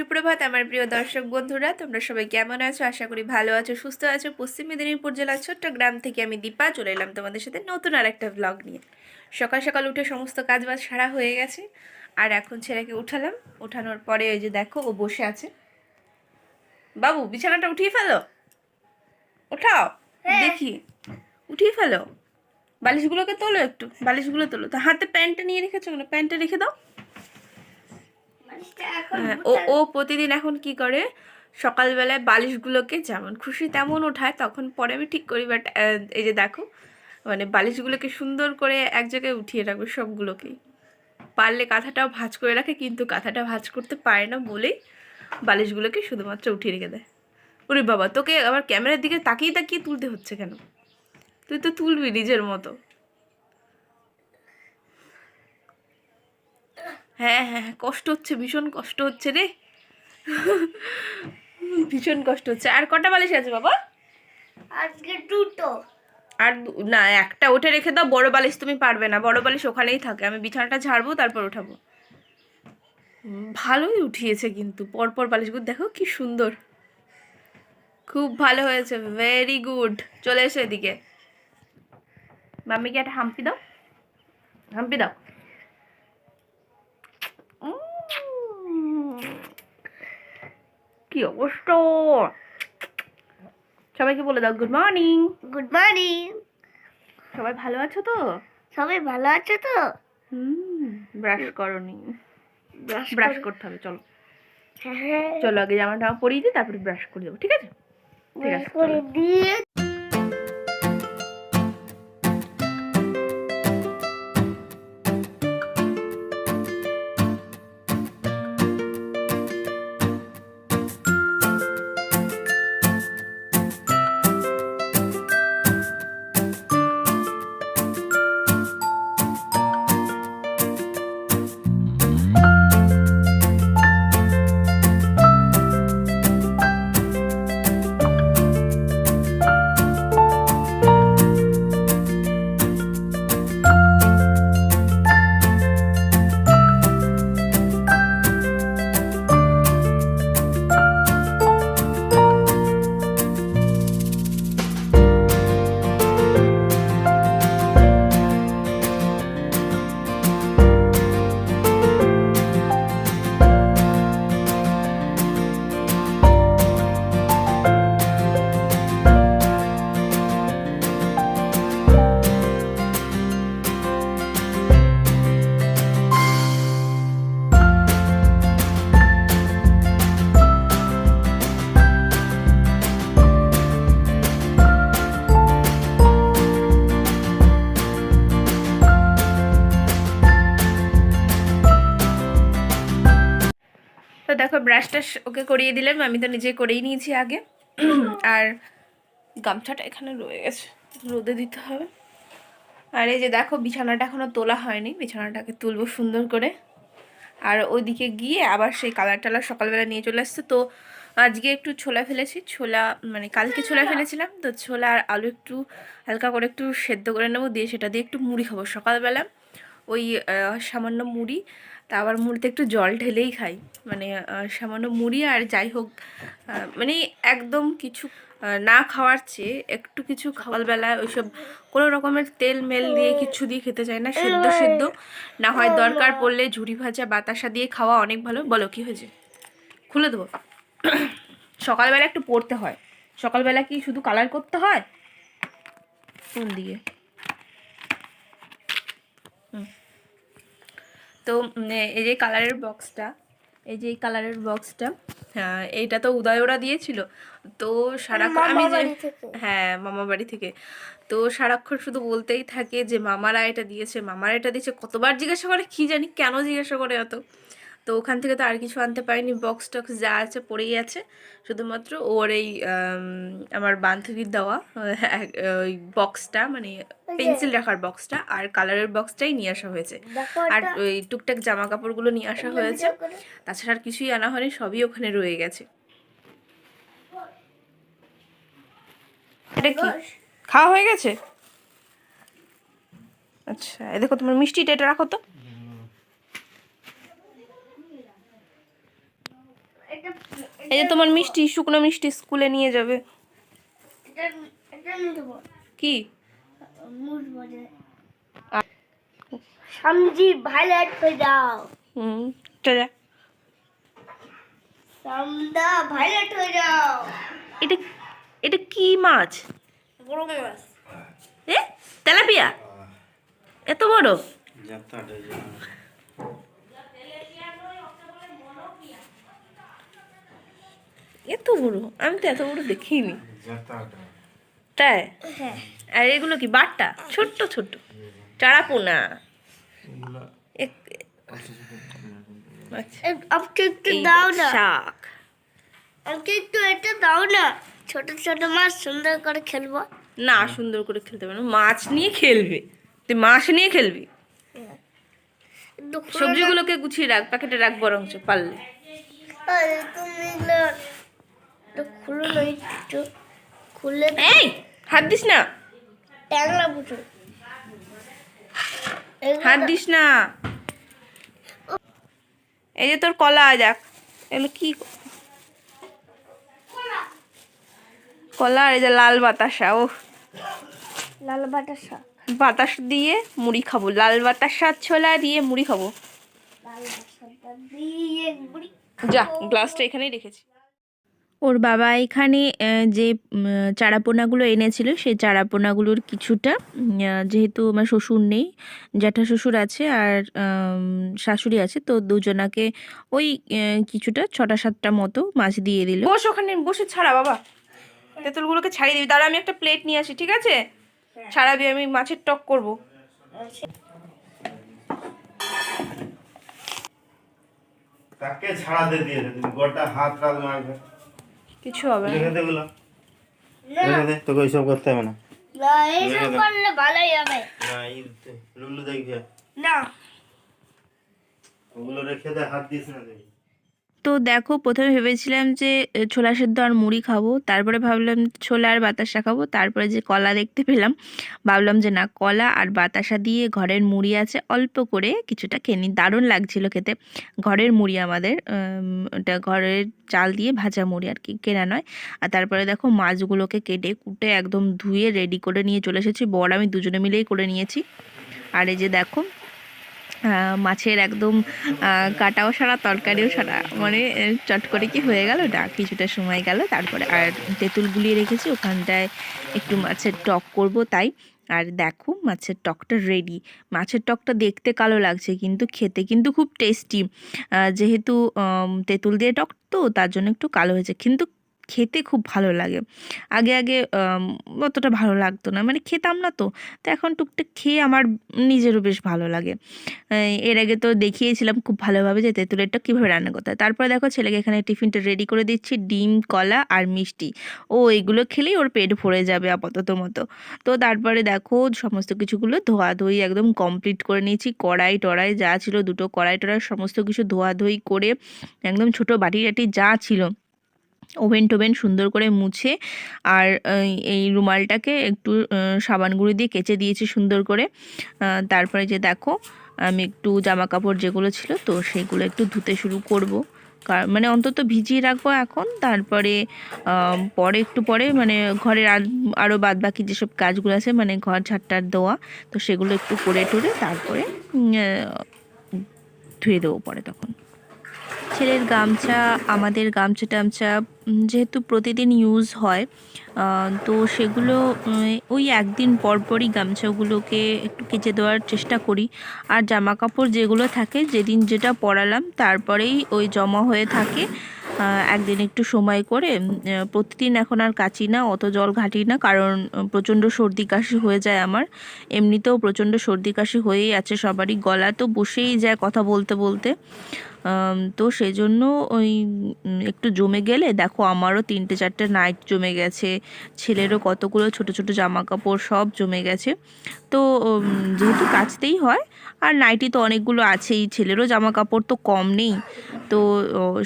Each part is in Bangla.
সুপ্রভাত আমার প্রিয় দর্শক বন্ধুরা তোমরা সবাই কেমন আছো? আশা করি ভালো আছো সুস্থ আছো। পশ্চিম মেদিনীপুর জেলার ছোট্ট গ্রাম থেকে আমি দীপা চলে এলাম তোমাদের সাথে নতুন আর একটা ব্লগ নিয়ে। সকাল সকাল উঠে সমস্ত কাজ বাজ সারা হয়ে গেছে আর এখন ছেলেকে উঠালাম। উঠানোর পরে ওই যে দেখো ও বসে আছে। বাবু বিছানাটা উঠিয়ে ফেলো। ওঠাও দেখি। উঠিয়ে ফেলো। বালিশগুলোকে তোলো একটু। বালিশগুলো তোলো। তো হাতে প্যান্টটা নিয়ে রেখেছো না প্যান্টটা রেখে দাও। হ্যাঁ, ও ও প্রতিদিন এখন কি করে? সকালবেলায় বালিশগুলোকে যেমন খুশি তেমন ওঠায় তখন পরে আমি ঠিক করি বাট এই যে দেখো মানে বালিশগুলোকে সুন্দর করে এক জায়গায় উঠিয়ে রাখবে সবগুলোকেই। পারলে কাঁথাটাও ভাঁজ করে রাখে কিন্তু কাঁথাটা ভাঁজ করতে পারে না বলেই বালিশগুলোকে শুধুমাত্র উঠিয়ে রেখে দেয়। ওরে বাবা তোকে আবার ক্যামেরার দিকে তাকিয়ে তাকিয়ে তুলতে হচ্ছে কেন? তুই তো তুলবি নিজের মতো। হ্যাঁ হ্যাঁ হ্যাঁ, কষ্ট হচ্ছে ভীষণ কষ্ট হচ্ছে রে। ভীষণ কষ্ট হচ্ছে। আর কটা বালিশ আছে বাবা? আজকে দুটো। আর না একটা ওঠে রেখে দাও বড় বালিশ তুমি পারবে না। বড় বালিশ ওখানেই থাকে। আমি বিছানাটা ঝাড়বো তারপর হুম, ভালোই উঠিয়েছে কিন্তু পরপর বালিশগুলো। দেখো কি সুন্দর। খুব ভালো হয়েছে ভেরি গুড চলে এসো এদিকে। মাম্মিকে একটা হাম্পি দাও। হাম্পি দাও। কি অবস্থা? সবাইকে বলে দাও গুড মর্নিং গুড মর্নিং সবাই ভালো আছো তো? সবাই ভালো আছো তো? হুম ব্রাশ করনি। ব্রাশ ব্রাশ করতে হবে চলো। হ্যাঁ চলো আগে জামাটা পরিয়ে দিই তারপরে ব্রাশ করে দেবো ঠিক আছে? ঠিক আছে ব্রাশটা ওকে করিয়ে দিলাম, আমি তো নিজে করেই নিয়েছি আগে। আর গামছাটা এখানে রয়ে গেছে, রোদে দিতে হবে। আর এই যে দেখো, বিছানাটা এখনও তোলা হয়নি, বিছানাটাকে তুলবো সুন্দর করে। আর ওইদিকে গিয়ে আবার সেই কালার টালার সকালবেলা নিয়ে চলে আসছে। তো আজকে একটু ছোলা ফেলেছি, ছোলা মানে কালকে ছোলা ফেলেছিলাম। তো ছোলা আর আলু একটু হালকা করে একটু সেদ্ধ করে নেব, দিয়ে সেটা দিয়ে একটু মুড়ি খাব সকালবেলা। ওই সামান্য মুড়ি তা আবার মুড়িতে একটু জল ঢেলেই খাই। মানে সামান্য মুড়ি আর যাই হোক মানে একদম কিছু না খাওয়ার চেয়ে একটু কিছু সকালবেলা ওইসব কোনো রকমের তেল মেল দিয়ে কিছু দিয়ে খেতে চাই না, সেদ্ধ সেদ্ধ। না হয় দরকার পড়লে ঝুড়ি ভাজা, বাতাসা দিয়ে খাওয়া অনেক ভালো। বলো, কি হয়েছে? খুলে দেবো। সকালবেলা একটু পড়তে হয়। সকালবেলা কি শুধু কালার করতে হয়? কোন দিকে তো এই যে কালারের বক্সটা এই যে এই কালারের বক্সটা হ্যাঁ এইটা তো উদয় ওরা দিয়েছিল। তো সারাক্ষণ আমি যে হ্যাঁ মামা বাড়ি থেকে। তো সারাক্ষণ শুধু বলতেই থাকে যে মামারা এটা দিয়েছে মামারা এটা দিয়েছে। কতবার জিজ্ঞাসা করে কি জানি কেন জিজ্ঞাসা করে অত তো ওখান থেকে তো আর কিছু আনতে পারিনি। বক্স টক্স যা আছে পড়েই আছে। শুধুমাত্র ওর এই আমার বান্ধবীর দেওয়া ওই বক্সটা মানে পেন্সিল রাখার বক্সটা আর কালারের বক্সটাই নিয়ে আসা হয়েছে। আর ওই টুকটাক জামা কাপড়গুলো নিয়ে আসা হয়েছে। তাছাড়া আর কিছুই আনা হয়নি সবই ওখানে রয়ে গেছে। এটা কি? খাওয়া হয়ে গেছে? আচ্ছা এই দেখো তোমার মিষ্টিটা এটা রাখো তো। এই যে তোমার মিষ্টি শুকনো মিষ্টি স্কুলে নিয়ে যাবে। এটা এটা নিয়ে দেবো। কি? মুড বজে আ- সমঝি ভাইলেট হয়ে যাও হুম চলে হয়ে যাও এটা এটা কি মাছ? বড় মাছ। এ তেলাপিয়া? এত বড়? এত বড়? আমি তো এত বড় দেখিনি। তাই? হ্যাঁ। আর এগুলো কি বাট্টা ছোট্ট ছোট্ট। চারাপোনা। আচ্ছা। আমাকে একটু দাও না। শাক। আমাকে একটু এটা দাও না। ছোট ছোট মাছ সুন্দর করে খেলব। না সুন্দর করে খেলতে পারবে না। মাছ নিয়ে খেলবে। তুই মাছ নিয়ে খেলবি। সবজিগুলোকে গুছিয়ে রাখ প্যাকেটে রাখ বরঞ্চ পারলে। তুমি একটু খুলে না একটু খুলে এই হাত দিস না। ট্যাংলা বুঝো হাত দিস না। এই যে তোর কলা দেখ। এগুলো কি? কলা আর এই যে লাল বাতাসা ও লাল বাতাসা। বাতাস দিয়ে মুড়ি খাব। লাল বাতাসা ছোলা দিয়ে মুড়ি খাব। যা গ্লাসটা এখানেই রেখেছি। ওর বাবা এখানে যে চারাপোনাগুলো এনেছিল সেই চারাপোনাগুলোর কিছুটা যেহেতু আমার শ্বশুর নেই জ্যাঠা শ্বশুর আছে আর শাশুড়ি আছে তো দুজনাকে ওই কিছুটা ছটা সাতটা মতো মাছ দিয়ে দিল। বস ওখানে বসে ছাড়া বাবা। তেঁতুলগুলোকে ছাড়িয়ে দিবি। তাহলে আমি একটা প্লেট নিয়ে আসি ঠিক আছে? ছাড়াবি আমি মাছের টক করব। তাকে ছাড়াতে দিয়েছে তুমি গোটা হাত মারবে। কিছু হবে না। তোকে ওইসব করতে হবে না। না এইসব করলে ভালোই হবে। না লুলু দেখবে না। ওগুলো রেখে দে হাত দিস না তুই তো দেখো প্রথমে ভেবেছিলাম যে ছোলা সেদ্ধ আর মুড়ি খাব। তারপরে ভাবলাম ছোলা আর বাতাসা খাব। তারপরে যে কলা দেখতে পেলাম, ভাবলাম যে না, কলা আর বাতাসা দিয়ে ঘরের মুড়ি আছে, অল্প করে কিছুটা খেয়ে নিই। দারুণ লাগছিল খেতে। ঘরের মুড়ি আমাদের ওটা ঘরের চাল দিয়ে ভাজা মুড়ি আর কি, কেনা নয়। আর তারপরে দেখো মাছগুলোকে কেটে কুটে একদম ধুয়ে রেডি করে নিয়ে চলে এসেছি। বড় আমি দুজনে মিলেই করে নিয়েছি। আর এই যে দেখো মাছের একদম কাটাও সারা, তরকারিও সারা। মানে চট করে কি হয়ে গেল, না, কিছুটা সময় গেল। তারপরে আর তেঁতুল গুলিয়ে রেখেছি, ওখানটায় একটু মাছের টক করব তাই। আর দেখো, মাছের টকটা রেডি মাছের টকটা দেখতে কালো লাগছে, কিন্তু খেতে কিন্তু খুব টেস্টি যেহেতু তেঁতুল দিয়ে টক তো, তার জন্য একটু কালো হয়েছে। কিন্তু খেতে খুব ভালো লাগে। আগে আগে অতটা ভালো লাগতো না। মানে খেতাম না তো। তো এখন টুকটাক খেয়ে আমার নিজেরও বেশ ভালো লাগে। এর আগে তো দেখিয়েছিলাম খুব ভালোভাবে যে তেঁতুলেরটা কীভাবে রান্না করতে হয়। তারপরে দেখো ছেলেকে এখানে টিফিনটা রেডি করে দিচ্ছি, ডিম, কলা আর মিষ্টি। ও এইগুলো খেলেই ওর পেট ভরে যাবে আপাতত মতো। তো তারপরে দেখো সমস্ত কিছুগুলো ধোয়াধুয়ি একদম কমপ্লিট করে নিয়েছি। কড়াই টড়াই যা ছিল, দুটো কড়াই টড়াই সমস্ত কিছু ধোয়াধুয়ি করে একদম ছোট বাটি টাটি যা ছিল ওভেন টোভেন সুন্দর করে মুছে আর এই রুমালটাকে একটু সাবান গুঁড়ো দিয়ে কেচে দিয়েছি সুন্দর করে। তারপরে যে দেখো, আমি একটু জামা কাপড় যেগুলো ছিল তো সেগুলো একটু ধুতে শুরু করব। কার মানে অন্তত ভিজিয়ে রাখব এখন। তারপরে পরে একটু পরে মানে ঘরের আর আরও বাদ বাকি যেসব কাজগুলো আছে মানে ঘর ঝাড়টার দেওয়া, তো সেগুলো একটু করে টরে তারপরে ধুয়ে দেবো পরে তখন। ছেলের গামছা, আমাদের গামছা টামছা যেহেতু প্রতিদিন ইউজ হয় তো সেগুলো ওই একদিন পরপরই গামছাগুলোকে একটু কেচে দেওয়ার চেষ্টা করি। আর জামা কাপড় যেগুলো থাকে, যেদিন যেটা পরালাম, তারপরেই ওই জমা হয়ে থাকে। একদিন একটু সময় করে প্রতিদিন এখন আর কাচি না, অত জল ঘাটি না, কারণ প্রচণ্ড সর্দি কাশি হয়ে যায় আমার। এমনিতেও প্রচণ্ড সর্দি কাশি হয়েই আছে সবারই গলা, তো বসেই যায় কথা বলতে বলতে। তো সেই জন্য ওই একটু জমে গেলে, দেখো আমারও তিনটে চারটে নাইট জমে গেছে। ছেলেরও কতগুলো ছোট ছোট জামা কাপড় সব জমে গেছে। তো যেহেতু কাচতেই হয় আর নাইটি তো অনেকগুলো আছেই, ছেলেরও জামা কাপড় তো কম নেই। তো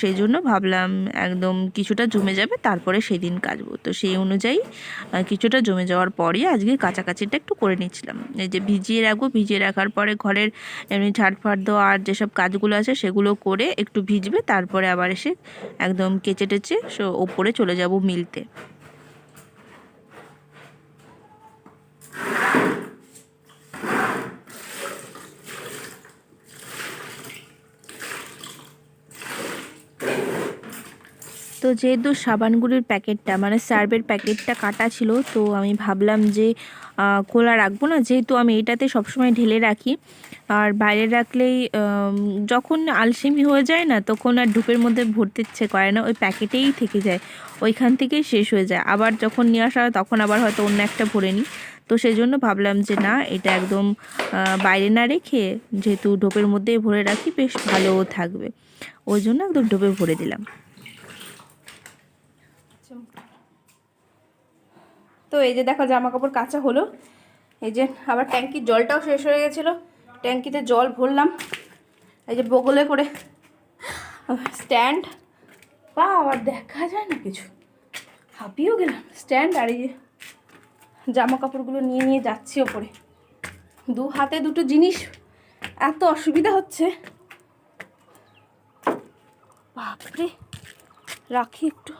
সেই জন্য ভাবলাম একদম কিছুটা জমে যাবে, তারপরে সেদিন কাচবো তো সেই অনুযায়ী কিছুটা জমে যাওয়ার পরই আজকে কাছাকাছিটা একটু করে নিচ্ছিলাম। এই যে ভিজিয়ে রাখব, ভিজিয়ে রাখার পরে ঘরের এমনি ঝাড়ফাট দেওয়া আর যেসব কাজগুলো আছে, সেগুলো করে একটু ভিজবে, তারপরে আবার এসে একদম কেচে টেচে ওপরে চলে যাব মিলতে। তো যেহেতু সাবানগুলির প্যাকেটটা মানে সার্ভের প্যাকেটটা কাটা ছিল, তো আমি ভাবলাম যে খোলা রাখব না। যেহেতু আমি এটাতে সবসময় ঢেলে রাখি, আর বাইরে রাখলেই যখন আলসেমি হয়ে যায় না, তখন আর ধূপের মধ্যে ভরতে ইচ্ছে করে না, ওই প্যাকেটেই থেকে যায়, ওইখান থেকেই শেষ হয়ে যায়। আবার যখন নিয়ে আসা হয়, তখন আবার হয়তো অন্য একটা ভরে নিই। তো সেই জন্য ভাবলাম যে, না, এটা একদম বাইরে না রেখে, যেহেতু ঢোপের মধ্যেই ভরে রাখি, বেশ ভালোও থাকবে। ওই জন্য একদম ঢোপে ভরে দিলাম। তো এই যে দেখো জামা কাপড় কাঁচা হলো। এই যে আবার ট্যাঙ্কির জলটাও শেষ হয়ে গেছিল। ট্যাঙ্কিতে জল ভরলাম। এই যে বগলে করে স্ট্যান্ড। বা, আবার দেখা যায় না কিছু। হাঁপিয়েও গেলাম। স্ট্যান্ড আর এই যে জামা কাপড়গুলো নিয়ে নিয়ে যাচ্ছি ওপরে। দু হাতে দুটো জিনিস। এত অসুবিধা হচ্ছে। বাপরে, রাখি একটু।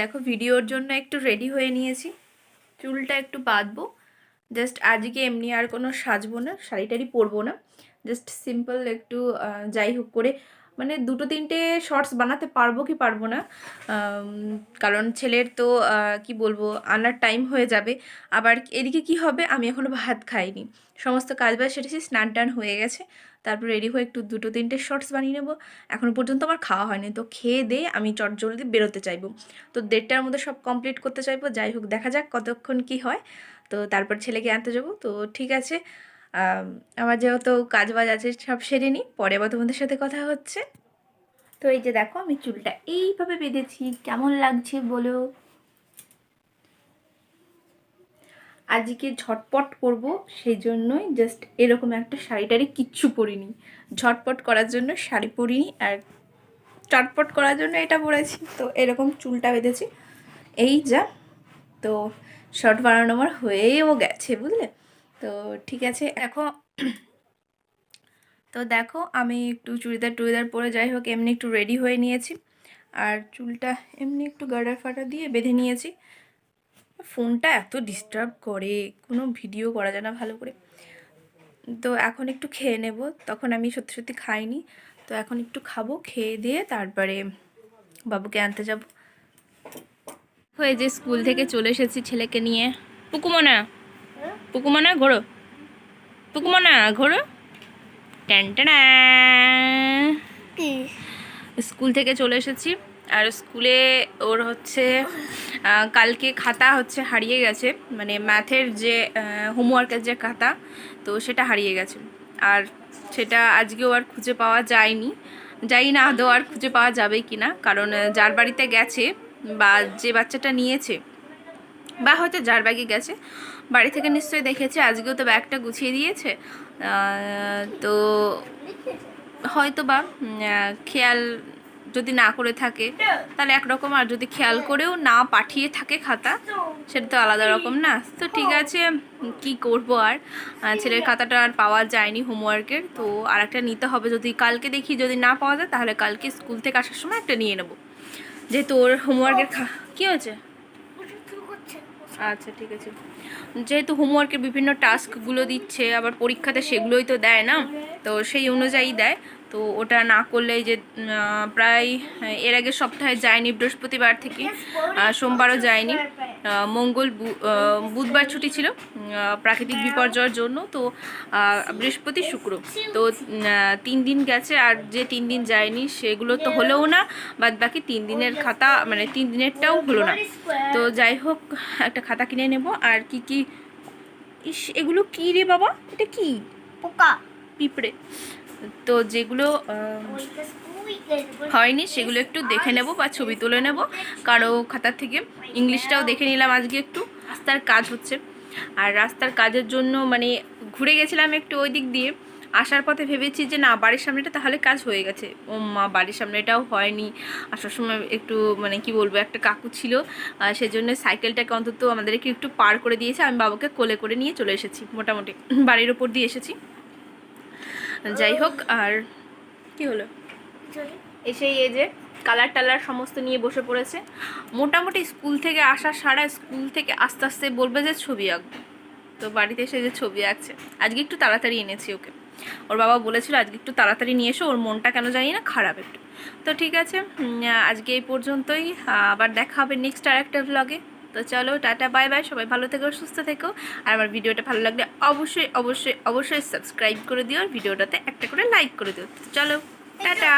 দেখো ভিডিওর জন্য একটু রেডি হয়ে নিয়েছি। চুলটা একটু বাঁধবো। জাস্ট আজকে এমনি আর কোনো সাজবো না শাড়ি টাড়ি পরবো না। জাস্ট সিম্পল একটু যাই হোক করে মানে দুটো তিনটে শর্টস বানাতে পারব কি পারব না? কারণ ছেলের তো কি বলব, আনার টাইম হয়ে যাবে। আবার এদিকে কি হবে? আমি এখনও ভাত খাইনি। সমস্ত কাজ বাজ সেরেছি, স্নান টান হয়ে গেছে। তারপর রেডি হয়ে একটু দুটো তিনটে শর্টস বানিয়ে নেব। এখনও পর্যন্ত আমার খাওয়া হয়নি। তো খেয়ে দিয়ে আমি চট জলদি বেরোতে চাইব। তো দেড়টার মধ্যে সব কমপ্লিট করতে চাইব। যাই হোক, দেখা যাক কতক্ষণ কি হয়। তো তারপর ছেলেকে আনতে যাব। তো ঠিক আছে আমার যেহেতু কাজ বাজ আছে, সব সেরে নিই, পরে আবার তোমাদের সাথে কথা হচ্ছে। তো এই যে দেখো, আমি চুলটা এইভাবে বেঁধেছি, কেমন লাগছে বলো? আজকে ঝটপট করব, সেই জন্যই জাস্ট এরকম একটা শাড়ি টাড়ি কিচ্ছু পরিনি। ঝটপট করার জন্য শাড়ি পরিনি, আর চটপট করার জন্য এটা পরেছি, তো এরকম চুলটা বেঁধেছি। এই যা, তো শর্ট বানানো আমার হয়েও গেছে, বুঝলে? তো ঠিক আছে, এখন তো দেখো আমি একটু চুড়িদার টুড়িদার পরে যাই হোক, এমনি একটু রেডি হয়ে নিয়েছি। আর চুলটা এমনি একটু গাডার ফাটা দিয়ে বেঁধে নিয়েছি। ফোনটা এত ডিস্টার্ব করে, কোনো ভিডিও করা যায় না ভালো করে। তো এখন একটু খেয়ে নেব, তখন আমি সত্যি সত্যি খাইনি। তো এখন একটু খাব, খেয়ে দিয়ে তারপরে বাবুকে আনতে যাব। হয়ে যে স্কুল থেকে চলে এসেছি ছেলেকে নিয়ে। পুকুমনা! পুকুমনা ঘোরো। পুকুমনা ঘোরো। স্কুল থেকে চলে এসেছি। আর স্কুলে ওর হচ্ছে কালকে খাতা হচ্ছে হারিয়ে গেছে। মানে ম্যাথের যে হোমওয়ার্কের যে খাতা, তো সেটা হারিয়ে গেছে। আর সেটা আজকেও আর খুঁজে পাওয়া যায়নি। যাই না আদৌ আর খুঁজে পাওয়া যাবে কি না কারণ যার বাড়িতে গেছে বা যে বাচ্চাটা নিয়েছে বা হয়তো যার ব্যাগে গেছে। বাড়ি থেকে নিশ্চয়ই দেখেছে, আজকেও তো ব্যাগটা গুছিয়ে দিয়েছে। তো হয়তো বা খেয়াল যদি না করে থাকে, তাহলে একরকম আর যদি খেয়াল করেও না পাঠিয়ে থাকে খাতা, সেটা তো আলাদা রকম না। তো ঠিক আছে, কি করব আর? ছেলের খাতাটা আর পাওয়া যায়নি হোমওয়ার্কের, তো আর একটা নিতে হবে। যদি কালকে দেখি যদি না পাওয়া যায়, তাহলে কালকে স্কুল থেকে আসার সময় একটা নিয়ে নেব। যেহেতু ওর হোমওয়ার্কের খা কী হয়েছে? আচ্ছা ঠিক আছে। যেহেতু হোমওয়ার্কের বিভিন্ন টাস্কগুলো দিচ্ছে, আবার পরীক্ষাতে সেগুলোই তো দেয় না, তো সেই অনুযায়ী দেয়। তো ওটা না করলে এই যে প্রায় এর আগে সপ্তাহে যায়নি বৃহস্পতিবার থেকে সোমবারও যায়নি। মঙ্গল বুধবার ছুটি ছিল প্রাকৃতিক বিপর্যয়ের জন্য। তো বৃহস্পতি শুক্র। তো তিন দিন গেছে আর যে তিন দিন যায়নি সেগুলো তো হলেও না বাদ বাকি তিন দিনের খাতা মানে তিন দিনেরটাও হলো না। তো যাই হোক একটা খাতা কিনে নেব আর কি কি ইস এগুলো কী রে বাবা? এটা কি? পোকা। পিঁপড়ে। তো যেগুলো হয়নি, সেগুলো একটু দেখে নেব বা ছবি তুলে নেব। কারও খাতার থেকে ইংলিশটাও দেখে নিলাম আজকে একটু। রাস্তার কাজ হচ্ছে। আর রাস্তার কাজের জন্য মানে ঘুরে গেছিলাম একটু ওই দিক দিয়ে। আসার পথে ভেবেছি যে না, বাড়ির সামনেটা তাহলে কাজ হয়ে গেছে। ও মা, বাড়ির সামনেটাও হয়নি। আসার সময় একটু মানে কি বলব, একটা কাকু ছিল সেজন্য সাইকেলটাকে অন্তত আমাদেরকে একটু পার করে দিয়েছে। আমি বাবাকে কোলে করে নিয়ে চলে এসেছি, মোটামুটি। বাড়ির ওপর দিয়ে এসেছি। যাই হোক আর কি হলো? এসেই এই যে কালার টালার সমস্ত নিয়ে বসে পড়েছে। মোটামুটি স্কুল থেকে আসা সারা স্কুল থেকে আস্তে আস্তে বলবে যে ছবি আঁকবো। তো বাড়িতে এসে যে ছবি আঁকছে আজকে একটু তাড়াতাড়ি এনেছি ওকে। ওর বাবা বলেছিল আজকে একটু তাড়াতাড়ি নিয়ে এসো ওর মনটা কেন জানি না খারাপ একটু। তো ঠিক আছে আজকে এই পর্যন্তই আবার দেখা হবে নেক্সট আর একটা ব্লগে তো চলো টাটা বাই বাই সবাই ভালো থেকো সুস্থ থেকো। আর আমার ভিডিওটা ভালো লাগলে অবশ্যই অবশ্যই অবশ্যই সাবস্ক্রাইব করে দিও আর ভিডিওটাতে একটা করে লাইক করে দিও। তো চলো টাটা।